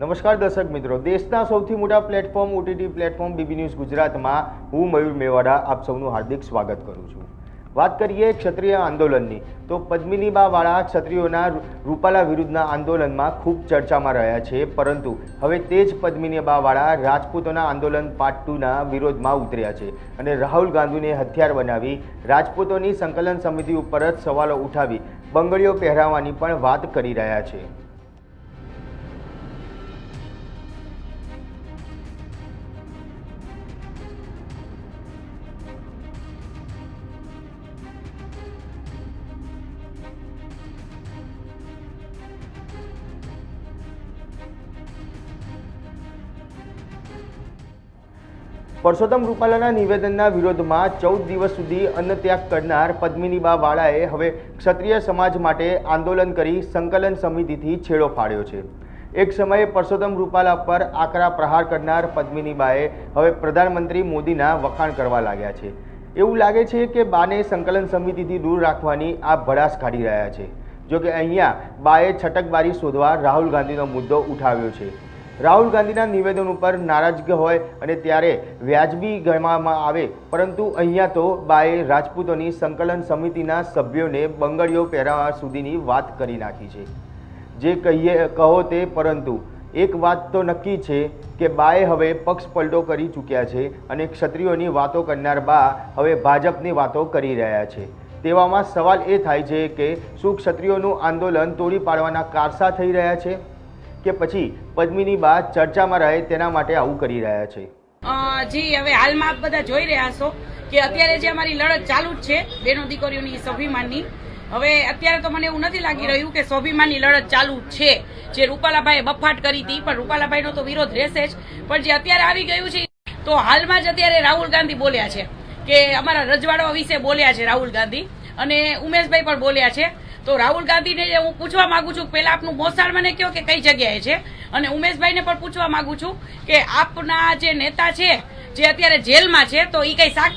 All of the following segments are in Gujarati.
નમસ્કાર દર્શક મિત્રો. દેશના સૌથી મોટા platform OTT platform BB news ગુજરાતમાં હું મયુર મેવાડા આપ સૌનું હાર્દિક સ્વાગત કરું છું. વાત કરીએ ક્ષત્રિય આંદોલનની, તો પદ્મિનીબાવાળા ક્ષત્રિયોના રૂપાલા વિરુદ્ધના આંદોલનમાં ખૂબ ચર્ચામાં રહ્યા છે, પરંતુ હવે તે જ પદ્મિનીબાવાળા રાજપૂતોના આંદોલન પાર્ટ ટુના વિરોધમાં ઉતર્યા છે અને રાહુલ ગાંધીને હથિયાર બનાવી રાજપૂતોની સંકલન સમિતિ ઉપર જ સવાલો ઉઠાવી બંગડીઓ પહેરાવવાની પણ વાત કરી રહ્યા છે. પરસોત્તમ રૂપાલાના નિવેદનના વિરોધમાં ચૌદ દિવસ સુધી અન્નત્યાગ કરનાર પદ્મિનીબા વાળાએ હવે ક્ષત્રિય સમાજ માટે આંદોલન કરી સંકલન સમિતિથી છેડો ફાડ્યો છે. એક સમયે પરસોત્તમ રૂપાલા પર આકરા પ્રહાર કરનાર પદ્મિનીબાએ હવે પ્રધાનમંત્રી મોદીના વખાણ કરવા લાગ્યા છે. એવું લાગે છે કે બાને સંકલન સમિતિથી દૂર રાખવાની આ ભડાસ કાઢી રહ્યા છે. જોકે અહીંયા બાએ છટકબારી શોધવા રાહુલ ગાંધીનો મુદ્દો ઉઠાવ્યો છે. રાહુલ ગાંધીના નિવેદન ઉપર નારાજગી હોય અને ત્યારે વ્યાજબી ગણવામાં આવે, પરંતુ અહીંયા તો બાએ રાજપૂતોની સંકલન સમિતિના સભ્યોને બંગડીઓ પહેરાવવા સુધીની વાત કરી નાખી છે. જે કહીએ, કહો તે પરંતુ એક વાત તો નક્કી છે કે બાએ હવે પક્ષ પલટો કરી ચૂક્યા છે અને ક્ષત્રિયોની વાતો કરનાર બા હવે ભાજપની વાતો કરી રહ્યા છે. તેવામાં સવાલ એ થાય છે કે શું ક્ષત્રિયોનું આંદોલન તોડી પાડવાના કારસા થઈ રહ્યા છે? કે પછી પદ્મિની બા ચર્ચામાં રહે તેના માટે આવું કરી રહ્યા છે. જી, હવે હાલમાં આપ બધા જોઈ રહ્યા છો કે અત્યારે જે અમારી લડત ચાલુ જ છે, બેનો દીકરીઓની સ્વાભિમાનની. હવે અત્યારે તો મને એવું નથી લાગી રહ્યું કે સ્વાભિમાનની લડત ચાલુ છે. જે રૂપાલાભાઈએ બફાટ કરી હતી, પણ રૂપાલાભાઈનો તો વિરોધ રહેશે જ. પણ જે અત્યારે આવી ગયું છે, તો હાલમાં જ અત્યારે રાહુલ ગાંધી બોલ્યા છે. કે અમારા રજવાડાઓ વિશે બોલ્યા છે રાહુલ ગાંધી. અને ઉમેશભાઈ પણ બોલ્યા છે તો રાહુલ ગાંધીને હું પૂછવા માંગુ છું, પહેલાં આપનું મોસાળ મને કહો કે કઈ જગ્યાએ છે? અને ઉમેશભાઈને પણ પૂછવા માંગુ છું કે આપના જે નેતા છે, જે અત્યારે જેલમાં છે, તો એ કઈ શાક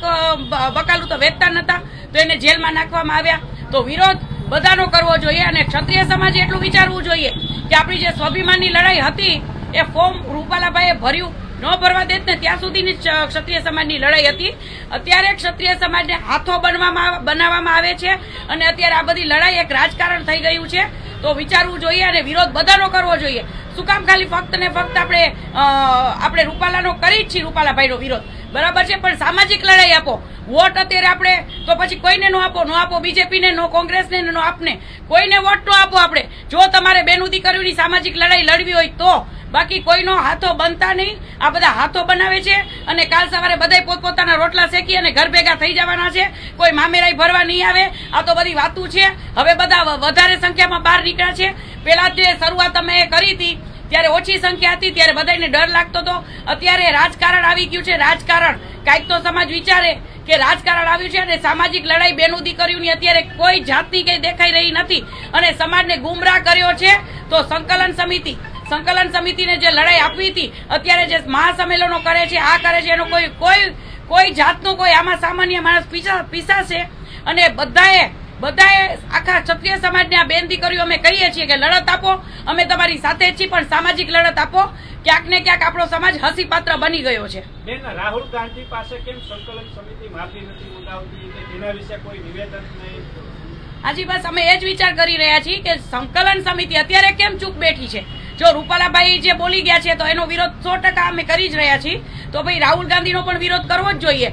બકાલું તો વેચતા નતા, તો એને જેલમાં નાખવામાં આવ્યા. તો વિરોધ બધાનો કરવો જોઈએ અને ક્ષત્રિય સમાજે એટલું વિચારવું જોઈએ કે આપણી જે સ્વાભિમાનની લડાઈ હતી, એ ફોર્મ રૂપાલાભાઈએ ભર્યું. ન ભરવા દેત ને ત્યાં સુધીની ક્ષત્રિય સમાજની લડાઈ હતી. અત્યારે ક્ષત્રિય સમાજને હાથો બનવામાં બનાવવામાં આવે છે અને અત્યારે આ બધી લડાઈ એક રાજકારણ થઈ ગયું છે. તો વિચારવું જોઈએ અને વિરોધ બધાનો કરવો જોઈએ. શું કામ ખાલી ફક્ત ને ફક્ત આપણે આપણે રૂપાલાનો કરી જ છીએ રૂપાલાભાઈનો વિરોધ. બરાબર છે? પણ સામાજિક લડાઈ આપો. વોટ અત્યારે આપણે, તો પછી કોઈને નો આપો? નો આપો બીજેપીને, નો કોંગ્રેસને, નો આપને? કોઈને વોટ નો આપો આપણે? જો તમારે બેનું દીકરીઓની સામાજિક લડાઈ લડવી હોય તો. બાકી કોઈનો હાથો બનતા નહીં. આ બધા હાથો બનાવે છે અને કાલ સવારે બધાય પોતપોતાના રોટલા શેકી અને ઘર ભેગા થઈ જવાના છે. કોઈ મામેરાઈ ભરવા નહીં આવે. આ તો બધી વાતું છે. હવે બધા વધારે સંખ્યામાં બહાર નીકળ્યા છે. પેલા જે શરૂઆત અમે કરી હતી, ત્યારે ઓછી સંખ્યા હતી, ત્યારે બધાને ડર લાગતો હતો. અત્યારે રાજકારણ આવી ગયું છે. રાજકારણ. કાંઈક તો સમાજ વિચારે કે રાજકારણ આવ્યું છે અને સામાજિક લડાઈ બેનું દીકરીઓની અત્યારે કોઈ જાતની કઈ દેખાઈ રહી નથી. અને સમાજને ગુમરાહ કર્યો છે. તો સંકલન સમિતિ સંકલન સમિતિને જે લડાઈ આપવી હતી અત્યારે જે મહાસંમેલનો કરે છે આ કરે છે એનો કોઈ કોઈ કોઈ જાતનો કોઈ આમાં સામાન્ય માણસ પીસા પીસાશે. અને બધાએ બધાએ આખા ક્ષત્રિય સમાજને આ બેન દીકરીઓ અમે કહીએ છીએ કે લડત આપો અમે તમારી સાથે છીએ પણ સામાજિક લડત આપો. ક્યાંક ને ક્યાંક આપણો સમાજ હસી પાત્ર બની ગયો છે. બેન રાહુલ ગાંધી પાસે કેમ સંકલન સમિતિ માફી નથી મંગાવતી? એના વિશે કોઈ નિવેદન નહીં? હાજી બસ અમે એ જ વિચાર કરી રહ્યા છીએ કે સંકલન સમિતિ અત્યારે કેમ ચૂપ બેઠી છે? જો રૂપાલાભાઈ જે બોલી ગયા છે, તો એનો વિરોધ સો ટકા અમે કરી જ રહ્યા છીએ. તો ભાઈ રાહુલ ગાંધીનો પણ વિરોધ કરવો જ જોઈએ.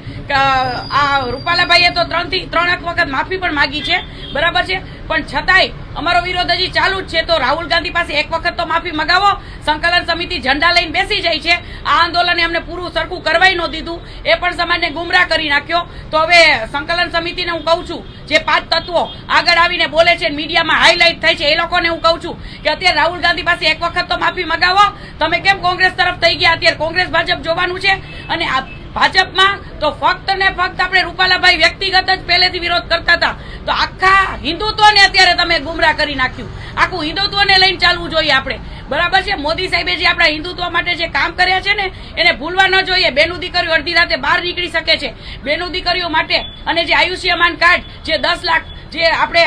આ રૂપાલાભાઈએ તો ત્રણથી, ત્રણ એક વખત માફી પણ માગી છે. બરાબર છે? પણ છતાંય અમારો વિરોધ હજી ચાલુ જ છે. તો રાહુલ ગાંધી પાસે એક વખત તો માફી મગાવો. સંકલન સમિતિ ઝંડા લઈને બેસી જાય છે. આ આંદોલને અમને પૂરું સરખું કરવાય ન દીધું. એ પણ સમાજને ગુમરાહ કરી નાખ્યો. તો હવે સંકલન સમિતિને હું કહું છું, જે પાંચ તત્વો આગળ આવીને બોલે છે મીડિયામાં હાઇલાઇટ થાય છે, એ લોકોને હું કહું છું કે અત્યારે રાહુલ ગાંધી પાસે એક વખત તો માફી મગાવો. તમે કેમ કોંગ્રેસ તરફ થઈ ગયા? અત્યારે કોંગ્રેસ ભાજપ જોવાનું છે. અને ભાજપમાં તો ફક્ત ને ફક્ત આપણે રૂપાલાભાઈ વ્યક્તિગત જ પહેલેથી વિરોધ કરતા હતા. તો આખા હિન્દુત્વને અત્યારે તમે ગુમરાહ કરી નાખ્યું. આખું હિન્દુત્વને લઈને ચાલવું જોઈએ આપણે. બરાબર છે? મોદી સાહેબે જે આપણા હિન્દુત્વ માટે જે કામ કર્યા છે ને, એને ભૂલવા ન જોઈએ. બેનું દીકરીઓ અડધી રાતે બહાર નીકળી શકે છે. બેનું દીકરીઓ માટે અને જે આયુષ્યમાન કાર્ડ, જે દસ લાખ, જે આપણે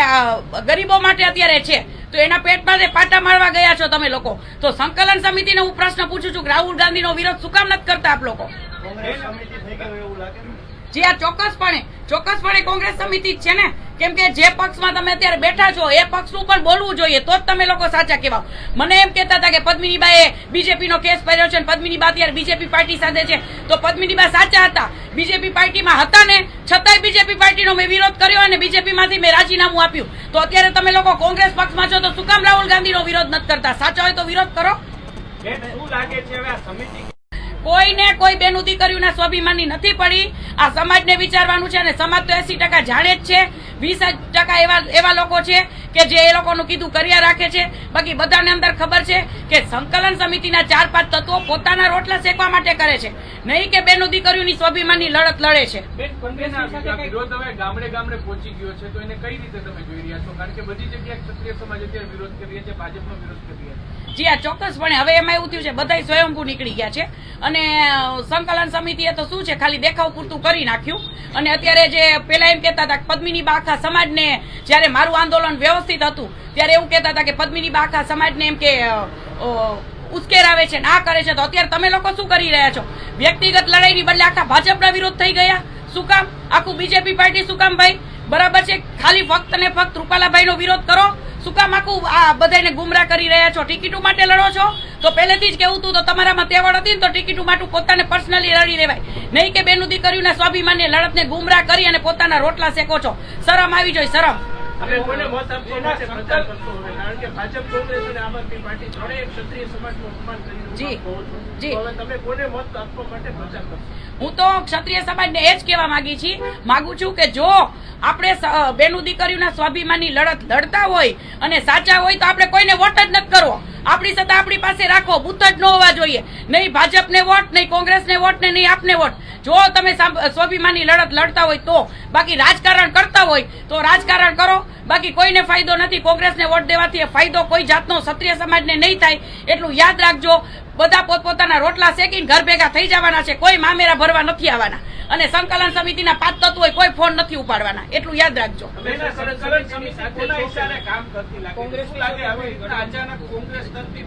ગરીબો માટે અત્યારે છે, તો એના પેટમાં જે પાટા મારવા ગયા છો તમે લોકો. તો સંકલન સમિતિને હું પ્રશ્ન પૂછું છું રાહુલ ગાંધીનો વિરોધ શું કામ નથી કરતા આપ લોકો? જી આ ચોક્કસપણે ચોક્કસપણે કોંગ્રેસ સમિતિ છે ને. કેમ કે જે પક્ષમાં તમે અત્યારે બેઠા છો એ પક્ષનું પણ બોલવું જોઈએ તો જ તમે લોકો સાચા કહેવાઓ. મને એમ કહેતા હતા કે પદ્મિનીબાએ એ બીજેપીનો કેસ પહેર્યો છે અને પદ્મિનીબા અત્યારે બીજેપી પાર્ટી સાથે છે. તો પદ્મિનીબા સાચા હતા. બીજેપી પાર્ટીમાં હતા ને છતાંય બીજેપી પાર્ટીનો મેં વિરોધ કર્યો અને બીજેપીમાંથી મેં રાજીનામું આપ્યું. તો અત્યારે તમે લોકો કોંગ્રેસ પક્ષમાં છો તો શું કામ રાહુલ ગાંધીનો વિરોધ નથી કરતા? સાચા હોય તો વિરોધ કરો. શું લાગે છે હવે આ સમિતિ કોઈને કોઈ બેનું દીકરીઓના સ્વાભિમાની નથી પડી. આ સમાજને વિચારવાનું છે અને સમાજ તો એસી ટકા જાણે જ છે. વીસ ટકા એવા એવા લોકો છે કે જે એ લોકોનું કીધું કર્યા રાખે છે. બાકી બધાને અંદર ખબર છે કે સંકલન સમિતિના ચાર પાંચ તત્વો પોતાના રોટલા શેકવા માટે કરે છે. નહીં કે બેનું દીકરીઓની સ્વાભિમાનની લડત લડે છે. વિરોધ હવે ગામડે ગામડે પહોંચી ગયો છે તો એને કઈ રીતે તમે જોઈ રહ્યા છો? કારણ કે બધી જગ્યાએ ક્ષત્રિય સમાજ અત્યારે વિરોધ કરી રહ્યા છે ભાજપનો વિરોધ કરી રહ્યા છે. જી આ ચોક્કસપણે હવે એમાં એવું થયું છે બધા સ્વયંભૂ નીકળી ગયા છે. અને સંકલન સમિતિએ તો શું છે ખાલી દેખાવ પૂરતું કરી નાખ્યું. અને અત્યારે જે પેલા એમ કહેતા હતા પદ્મિની બા આખા સમાજને જ્યારે મારું આંદોલન વ્યવસ્થિત હતું, ત્યારે એવું કહેતા હતા કે પદ્મિની બા આખા સમાજને એમ કે ઉશ્કેરાવે છે ના કરે છે. તો અત્યારે તમે લોકો શું કરી રહ્યા છો? વ્યક્તિગત લડાઈની બદલે આખા ભાજપના વિરોધ થઈ ગયા? શું કામ? આખું બીજેપી પાર્ટી શું કામ ભાઈ? બરાબર છે? ખાલી ફક્ત ને ફક્ત રૂપાલાભાઈ નો વિરોધ કરો? શું કામ આખું આ બધાને ગુમરાહ કરી રહ્યા છો? ટિકિટો માટે લડો છો? તો પહેલેથી જ કેવું હતું તો તમારામાં તેવડ હતી ને તો ટિકિટું માટું પોતાને પર્સનલી લડી લેવાય. નહીં કે બેનું દીકરીઓના સ્વાભિમાનની લડતને ગુમરા કરી અને પોતાના રોટલા શેકો છો. શરમ આવી જોઈએ શરમ. હવે કોને મત આપવા માટે પ્રચાર હવે કારણ કે ભાજપ કોંગ્રેસ અને આમ આદમી પાર્ટી ત્રણેય ક્ષત્રિય સમાજનું અપમાન કરી જી. હવે તમે કોને મત આપવા માટે પ્રચાર કરશો? હું તો ક્ષત્રિય સમાજને એ જ કહેવા માંગી છી માંગુ છું કે જો આપણે બેનું દીકરીઓના સ્વાભિમાનની લડત લડતા હોય અને સાચા હોય તો આપણે કોઈને વોટ જ નથી કરવો. આપણી સત્તા આપણી પાસે રાખો બુથ જ ન હોવા જોઈએ. નહીં ભાજપને વોટ નહીં કોંગ્રેસને વોટ ને નહીં આપને વોટ. જો તમે સ્વાભિમાનની લડત લડતા હોય તો, બાકી રાજકારણ કરતા હોય તો રાજકારણ કરો. બાકી કોઈને ફાયદો નથી. કોંગ્રેસને વોટ દેવાથી ફાયદો કોઈ જાતનો ક્ષત્રિય સમાજને નહીં થાય. એટલું યાદ રાખજો. બધા પોતપોતાના રોટલા શેકીને ઘર ભેગા થઈ જવાના છે. કોઈ મામેરા ભરવા નથી આવવાના. અને સંકલન સમિતિના પાંચ તત્વો કોઈ ફોન નથી ઉપાડવાના. એટલું યાદ રાખજો.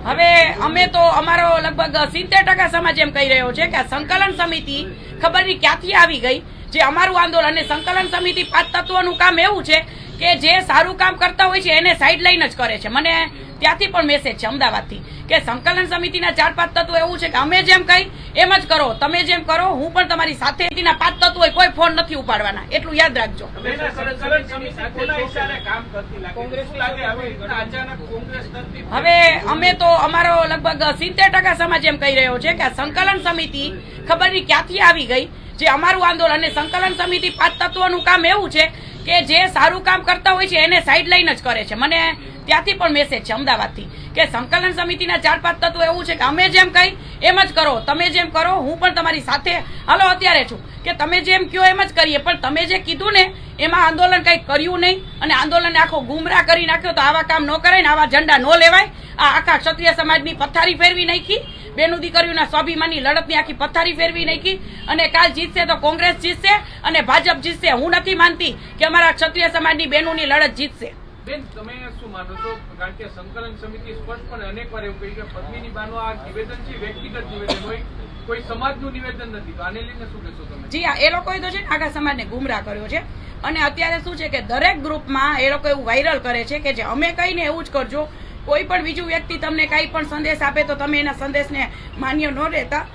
હવે અમે તો અમારો લગભગ સિત્તેર ટકા સમાજ એમ કહી રહ્યો છે કે સંકલન સમિતિ ખબર નહીં ક્યાંથી આવી ગઈ? જે અમારું આંદોલન અને સંકલન સમિતિ પાંચ તત્વોનું કામ એવું છે કે જે સારું કામ કરતા હોય છે એને સાઈડ લાઈન જ કરે છે. મને ત્યાંથી પણ મેસેજ છે અમદાવાદથી કે સંકલન સમિતિના ચાર પાંચ તત્વો એવું છે કે અમે જેમ કહી એમ જ કરો તમે જેમ કરો હું પણ તમારી સાથે સમિતિના પાંચ તત્વો હોય, કોઈ ફોન નથી ઉપાડવાના. એટલું યાદ રાખજો. બેન, આ સંકલન સમિતિ કોના ઈશારે કામ કરતી લાગે? છે? શું લાગે? હવે અચાનક કોંગ્રેસ તરફથી હવે અમે તો અમારો લગભગ સિત્તેર ટકા સમાજ એમ કહી રહ્યો છે કે સંકલન સમિતિ ખબર નહીં ક્યાંથી આવી ગઈ? જે અમારું આંદોલન અને સંકલન સમિતિ પાંચ તત્વોનું કામ એવું છે કે જે સારું કામ કરતા હોય છે એને સાઈડ લાઈન જ કરે છે. મને ત્યાંથી પણ મેસેજ છે અમદાવાદથી કે સંકલન સમિતિના ચાર પાંચ તત્વો એવું છે કે અમે જેમ કહી એમ જ કરો, તમે જેમ કરો, હું પણ તમારી સાથે. હાલો, અત્યારે છું કે તમે જેમ કયો એમ જ કરીએ, પણ તમે જે કીધું ને એમાં આંદોલન કંઈ કર્યું નહીં અને આંદોલનને આખો ગુમરાહ કરી નાખ્યો તો આવા કામ ન કરાય ને આવા ઝંડા ન લેવાય. આ આખા ક્ષત્રિય સમાજની પથારી ફેરવી નાખી બેનું દીકરીઓના સ્વાભિમાનની લડતની આખી પથારી ફેરવી નાખી અને કાલ જીતશે તો કોંગ્રેસ જીતશે અને ભાજપ જીતશે. હું નથી માનતી કે અમારા ક્ષત્રિય સમાજની બહેનોની લડત જીતશે. બેન તમે શું માનો છો? કારણ કે સંકલન સમિતિ સ્પષ્ટપણે અનેક વાર એવું કહ્યું કે પદ્મિની બાનું આ નિવેદન છે વ્યક્તિગત નિવેદન હોય કોઈ સમાજનું નિવેદન નથી. તો આને લઈને શું કહેશો તમે? જી એ લોકોએ તો છે ને આખા સમાજને ગુમરાહ કર્યો છે. અને અત્યારે શું છે કે દરેક ગ્રુપમાં એ લોકો એવું વાયરલ કરે છે કે જે અમે કહીને એવું જ કરજો કોઈ પણ બીજું વ્યક્તિ તમને કાંઈ પણ સંદેશ આપે તો તમે એના સંદેશને માન્ય ન રહેતા.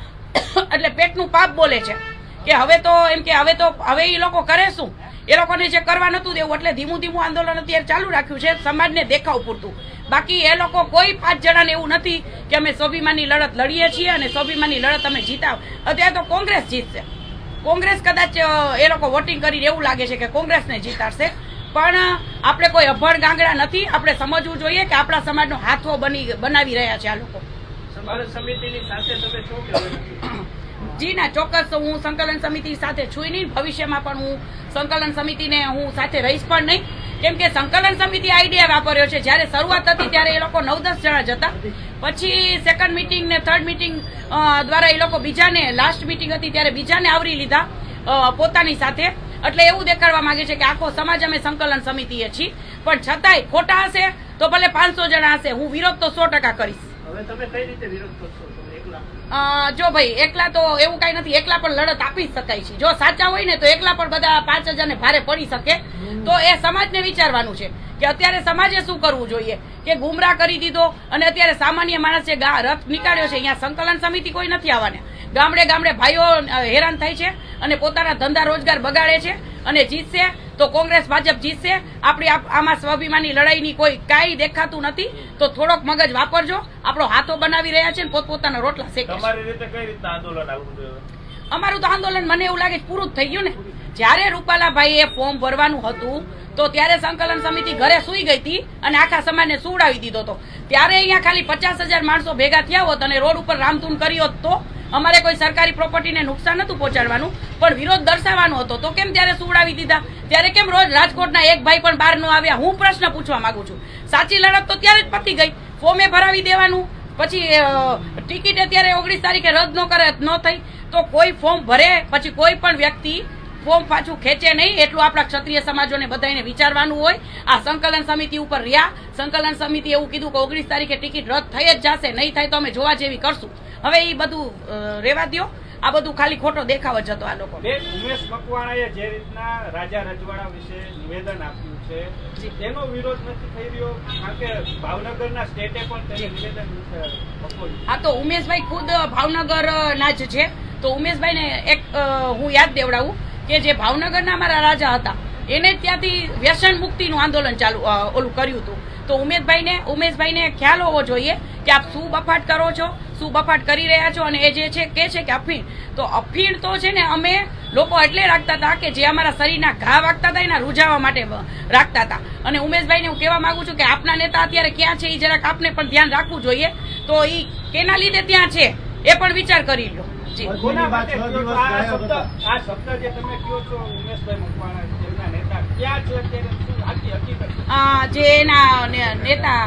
એટલે પેટનું પાપ બોલે છે કે હવે તો એમ કે હવે તો હવે એ લોકો કરે શું? એ લોકોને જે કરવા નતું દેવું એટલે ધીમું ધીમું આંદોલન અત્યારે ચાલુ રાખ્યું છે, સમાજને દેખાવ પૂરતું. બાકી એ લોકો કોઈ પાંચ જણાને એવું નથી કે અમે સ્વાભિમાનની લડત લડીએ છીએ અને સ્વાભિમાનની લડત અમે જીતાવ. અત્યારે તો કોંગ્રેસ જીતશે. કોંગ્રેસ કદાચ એ લોકો વોટિંગ કરીને એવું લાગે છે કે કોંગ્રેસને જીતાડશે. પણ આપણે કોઈ અભણ ગાંગડા નથી. આપણે સમજવું જોઈએ કે આપણા સમાજનો હાથો બની બનાવી રહ્યા છે આ લોકો. જી ના ચોક્કસ હું સંકલન સમિતિ સાથે છું નહીં. ભવિષ્યમાં પણ હું સંકલન સમિતિને હું સાથે રહીશ પણ નહીં. કેમ કે સંકલન સમિતિ આઈડિયા વાપર્યો છે. જ્યારે શરૂઆત હતી ત્યારે એ લોકો નવ દસ જણા જ હતા. પછી સેકન્ડ મિટિંગ ને થર્ડ મિટિંગ દ્વારા એ લોકો બીજાને લાસ્ટ મિટિંગ હતી ત્યારે બીજાને આવરી લીધા પોતાની સાથે. એટલે એવું દેખાડવા માંગે છે કે આખો સમાજ અમે સંકલન સમિતિએ છીએ. પણ છતાંય ખોટા હશે તો ભલે પાંચસો જણા હશે. હું વિરોધ તો સો ટકા કરીશ. હવે તમે કઈ રીતે વિરોધ કરશો? તમે એકલા? અ, જો ભાઈ એકલા તો એવું કઈ નથી. એકલા પણ લડત આપી શકાય છે. જો સાચા હોય ને તો એકલા પણ બધા પાંચ હજાર ભારે પડી શકે. તો એ સમાજને વિચારવાનું છે કે અત્યારે સમાજે શું કરવું જોઈએ? કે ગુમરાહ કરી દીધો અને અત્યારે સામાન્ય માણસે રથ નીકાળ્યો છે. અહીંયા સંકલન સમિતિ કોઈ નથી આવવાના. ગામડે ગામડે ભાઈઓ હેરાન થાય છે અને પોતાના ધંધા રોજગાર બગાડે છે અને જીતશે તો કોંગ્રેસ ભાજપ જીતશે. આપણી આમાં સ્વાભિમાની લડાઈની કોઈ કાંઈ દેખાતું નથી. તો થોડોક મગજ વાપરજો. આપણો હાથો બનાવી રહ્યા છે પોતપોતાના રોટલા શેકે અમારું તો આંદોલન મને એવું લાગે છે પૂરું જ થઈ ગયું ને. જ્યારે રૂપાલાભાઈએ ફોર્મ ભરવાનું હતું તો ત્યારે સંકલન સમિતિ ઘરે સુઈ ગઈ હતી અને આખા સમાજને સુવડાવી દીધો હતો. ત્યારે અહીંયા ખાલી પચાસ હજાર માણસો ભેગા થયા હોત અને રોડ ઉપર રામધૂન કર્યો હતો તો અમારે કોઈ સરકારી પ્રોપર્ટીને નુકસાન નતું પહોંચાડવાનું, પણ વિરોધ દર્શાવવાનો હતો. તો કેમ ત્યારે સુવડાવી દીધા? ત્યારે કેમ રોજ રાજકોટના એક ભાઈ પણ બહાર ન આવ્યા? હું પ્રશ્ન પૂછવા માંગુ છું. સાચી લડત તો ત્યારે જ પતી ગઈ. ફોર્મે ભરાવી દેવાનું. પછી ટિકિટ અત્યારે ઓગણીસ તારીખે રદ ન કરે, ન થઈ, તો કોઈ ફોર્મ ભરે, પછી કોઈ પણ વ્યક્તિ ફોર્મ પાછું ખેંચે નહીં, એટલું આપણા ક્ષત્રિય સમાજોને બધાને વિચારવાનું હોય. આ સંકલન સમિતિ ઉપર રહ્યા. સંકલન સમિતિ એવું કીધું કે ઓગણીસ તારીખે ટિકિટ રદ થઈ જ જશે, નહીં થાય તો અમે જોવા જેવી કરશું. હવે એ બધું રેવા દ્યો. આ બધું ખાલી ખોટો દેખાવ જ હતો આ લોકો. ઉમેશ મકવાણાએ જે રીતના રાજા રજવાડા વિશે નિવેદન આપ્યું છે તેનો વિરોધ નથી થઈ રહ્યો? કારણ કે ભાવનગરના સ્ટેટે પણ નિવેદન હા તો ઉમેશભાઈ ખુદ ભાવનગર ના જ છે. તો ઉમેશભાઈને એક હું યાદ દેવડાવું કે જે ભાવનગરના અમારા રાજા હતા એને ત્યાંથી વ્યસન મુક્તિનું આંદોલન ચાલુ ઓલું કર્યું હતું. તો ઉમેશભાઈને ઉમેશભાઈને ખ્યાલ હોવો જોઈએ કે આપ શું બફાટ કરો છો, શું બફાટ કરી રહ્યા છો અને એ જે છે, કે છે કે અફીણ. તો અફીણ તો છે ને અમે લોકો એટલે રાખતા હતા કે જે અમારા શરીરના ઘા વાગતા હતા, એના રૂઝાવા માટે રાખતા હતા. અને ઉમેશભાઈને હું કહેવા માંગુ છું કે આપના નેતા અત્યારે ક્યાં છે એ જરાક આપને પણ ધ્યાન રાખવું જોઈએ. તો એ કેના લીધે ત્યાં છે, એ પણ વિચાર કરી લો જી. આ શબ્દ જે તમે કહો છો, ઉમેશભાઈ મકવાણા જે એના નેતા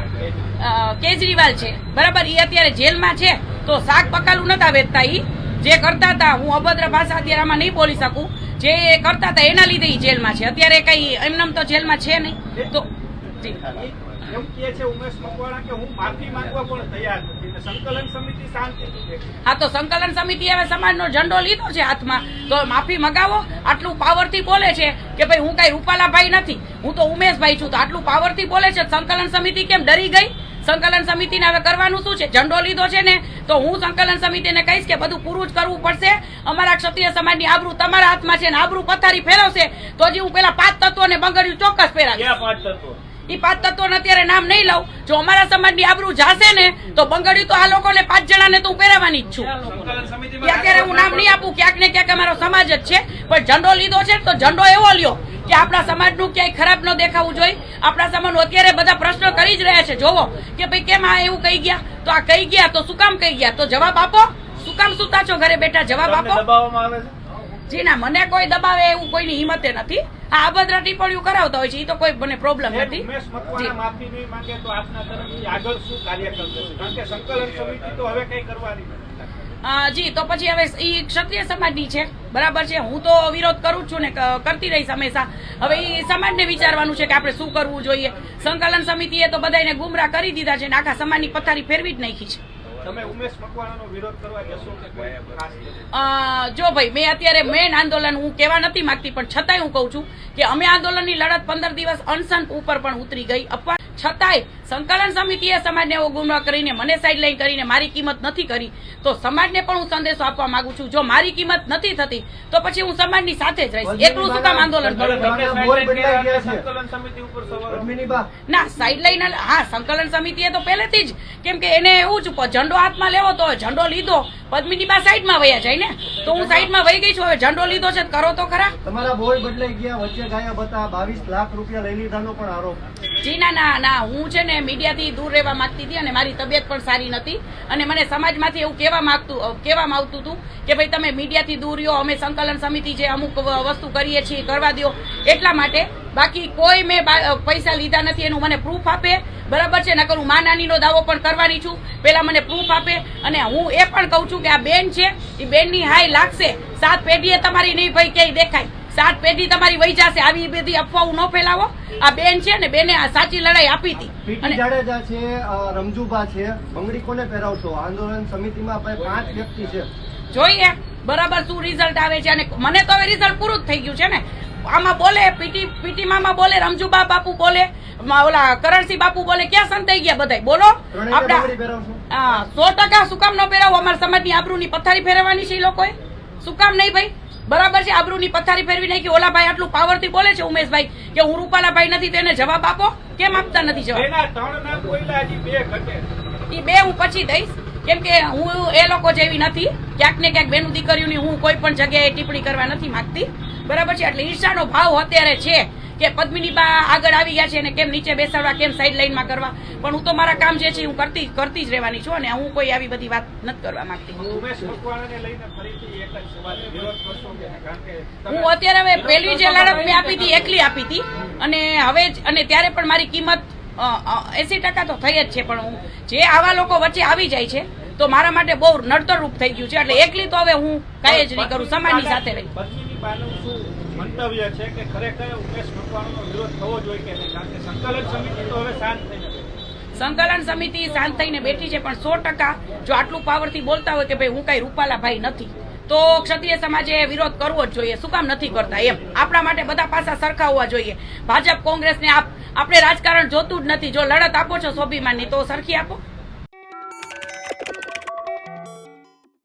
કેજરીવાલ છે. બરાબર એ અત્યારે જેલમાં છે. તો શાક પકાલું નતા વેચતા ઈ. જે કરતા હતા હું અભદ્ર ભાષા અત્યારે આમાં નહીં બોલી શકું. જે એ કરતા હતા એના લીધે ઈ જેલમાં છે. અત્યારે કઈ એમનામ તો જેલમાં છે નહીં. તો જી કહે છે ઉમેશ મકવાણા કે હું માફી માંગવા પણ તૈયાર નથી. અને સંકલન સમિતિ શાંતિથી હા તો સંકલન સમિતિ હવે સમાજનો ઝંડો લીધો છે હાથમાં. તો માફી મગાવો. આટલું પાવરથી બોલે છે કે ભાઈ હું કઈ રૂપાલાભાઈ નથી. હું તો ઉમેશભાઈ છું. તો આટલું પાવરથી બોલે છે. સંકલન સમિતિ કેમ ડરી ગઈ? સંકલન સમિતિને હવે કરવાનું શું છે? ઝંડો લીધો છે ને? તો હું સંકલન સમિતિને કહીશ કે બધું પૂરું જ કરવું પડશે. અમારા ક્ષત્રિય સમાજની આબરૂ તમારા હાથમાં છે ને આબરૂ પથારી ફેરવશે તો હજી હું પેલા પાંચ તત્વોને બંગડ્યું ચોક્કસ ફેરાવીશ પાંચ તત્વો? ઈ પાંચ તત્વોને અત્યારે નામ નહીં લઉં. જો અમારા સમાજની આબરૂ જાશે ને તો બંગડ્યું તો આ લોકોને પાંચ જણાને તો હું પહેરાવાની જ છું. અત્યારે હું નામ નહીં આપું ક્યાંક ને ક્યાંક અમારો સમાજ જ છે. પણ ઝંડો લીધો છે તો ઝંડો એવો લ્યો કે આપણા સમાજનું ક્યાંય ખરાબ ન દેખાવું જોઈએ. આપણા સમાજનું અત્યારે બધા પ્રશ્નો કરી જ રહ્યા છે. જોવો કે ભાઈ કેમ આ એવું કહી ગયા? તો આ કહી ગયા તો શું કામ કહી ગયા? તો જવાબ આપો. શું કામ સુતા છો ઘરે બેઠા? જવાબ આપો. દબાવવામાં આવે છે? જી ના મને કોઈ દબાવે એવું કોઈની હિંમતે નથી. આ અભદ્ર ટિપ્પણીઓ કરાવતા હોય છે એ તો કોઈ મને પ્રોબ્લેમ નથી. જી. તો પછી હવે એ ક્ષત્રિય સમાજની છે. બરાબર છે? હું તો વિરોધ કરું જ છું ને કરતી રહીશ હંમેશા. હવે એ સમાજને વિચારવાનું છે કે આપણે શું કરવું જોઈએ? સંકલન સમિતિએ તો બધાને ગુમરાહ કરી દીધા છે ને આખા સમાજની પથારી ફેરવી જ નાખી છે. જો ભાઈ, મેં અત્યારે મેન આંદોલન હું કહેવા નથી માંગતી, પણ છતાંય હું કહું છું કે અમે આંદોલનની લડત પંદર દિવસ અનશન ઉપર પણ ઉતરી ગઈ. અપવા છતાંય સંકલન સમિતિએ સમાજને એવો ગુમરાહ કરીને મને સાઈડ લાઈન કરીને મારી કિંમત નથી કરી તો સમાજને પણ હું સંદેશો આપવા માંગુ છું. જો મારી કિંમત નથી થતી તો પછી હું સમાજની સાથે જ રહીશ. એકલું શું કામ આંદોલન કરું સાઈડલાઈન બદલાઈ કર્યા ગયા છે. સંકલન સમિતિ ઉપર સવારો પદ્મિનીબા ના સાઈડ લાઈન હા સંકલન સમિતિએ તો પહેલેથી જ કેમ કે એને એવું જ ઝંડો હાથમાં લેવો તો ઝંડો લીધો પદ્મિની બા સાઈડમાં વયા જાય ને? તો હું સાઈડમાં વહી ગઈ છું હવે ઝંડો લીધો છે તો કરો તો ખરા. તમારા બોલ બદલાઈ ગયા વચ્ચે ગાયા બતા બાવીસ લાખ રૂપિયા લઈ લીધાનો પણ આરોપ. જી ના ના ના હું છે ને મીડિયાથી દૂર રહેવા માંગતી હતી અને મારી તબિયત પણ સારી નથી અને મને સમાજમાંથી એવું કહેવા માંગતું કહેવામાં આવતું હતું કે ભાઈ તમે મીડિયાથી દૂર રહ્યો, અમે સંકલન સમિતિ જે અમુક વસ્તુ કરીએ છીએ, કરવા દો એટલા માટે બાકી કોઈ મેં પૈસા લીધા નથી એનું મને પ્રૂફ આપે. બરાબર છે? નકર હું માનાનીનો દાવો પણ કરવાની છું. પેલા મને પ્રૂફ આપે. અને હું એ પણ કહું છું કે આ બેન છે એ બેનની હાય લાગશે. સાત પેઢીએ તમારી નહીં ભાઈ ક્યાંય દેખાય. સાત પેઢી તમારી વહી જશે. આવી બધી અફવાઓ ન ફેલાવો. આ બેન છે ને બેને આ સાચી લડાઈ આપી હતી. અને જાડેજા છે રમજુભા છે બંગડી કોને પહેરાવશો? આંદોલન સમિતિમાં પાંચ વ્યક્તિ છે. જોઈએ. બરાબર શું રિઝલ્ટ આવે છે અને મને તો હવે રિઝલ્ટ પૂરું જ થઈ ગયું છે ને. આમાં બોલે પીટી પીટી મામા બોલે રમજુબા બાપુ બોલે ઓલા કરણસિંહ બાપુ બોલે. ક્યાં સંતાઈ ગયા બધાય? બોલો. આપડા સો ટકા શું કામ ન પહેરાવો. અમારા સમાજની આબરૂની પથારી ફેરવવાની છે એ લોકોએ. શું કામ નહીં ભાઈ. બરાબર છે? આબરૂની પથારી ફેરવી નાખી. ઓલા ભાઈ આટલું પાવરથી બોલે છે ઉમેશભાઈ કે હું રૂપાલાભાઈ નથી તેને જવાબ આપો? કેમ આપતા નથી જવાબ? એ બે હું પછી દઈશ. કેમ કે હું એ લોકો જેવી નથી. ક્યાંક ને ક્યાંક બેનું દીકરીઓની હું કોઈ પણ જગ્યાએ ટિપ્પણી કરવા નથી માંગતી. બરાબર છે? એટલે ઈર્ષાનો ભાવ અત્યારે છે. કે પદ્મિનીબા આગળ આવી ગયા છે અને કેમ નીચે બેસાડવા કેમ સાઈડ લાઈનમાં કરવા. પણ હું તો મારા કામ જે છે હું કરતી કરતી જ રહેવાની છું અને હું કોઈ આવી બધી વાત નથી કરવા માંગતી. હું અત્યારે હવે પહેલી જે લડત મેં આપી હતી એકલી આપી હતી. અને હવે જ અને ત્યારે પણ મારી કિંમત એસી ટકા તો થઈ જ છે પણ હું જે આવા લોકો વચ્ચે આવી જાય છે તો મારા માટે બહુ નડતરરૂપ થઈ ગયું છે. એટલે એકલી તો હવે હું કાંઈ જ નહીં કરું સમાજની સાથે રહી. મંતવ્ય છે કે ખરેખર ઉમેશ મકવાણાનો વિરોધ થવો જોઈએ કે નહીં? કારણ કે સંકલન સમિતિ તો હવે શાંત થઈને બેઠી. સંકલન સમિતિ શાંત થઈને બેઠી છે, પણ સો ટકા જો આટલું પાવરથી બોલતા હોય કે ભાઈ હું કઈ રૂપાલા ભાઈ નથી, તો ક્ષત્રિય સમાજે વિરોધ કરવો જ જોઈએ. શું કામ નથી કરતા? એમ. આપણા માટે બધા પાસા સરખા હોવા જોઈએ. ભાજપ, કોંગ્રેસને આપ આપણે રાજકારણ જોતું જ નથી. જો લડત આપો છો સ્વાભિમાનની, તો સરખી આપો.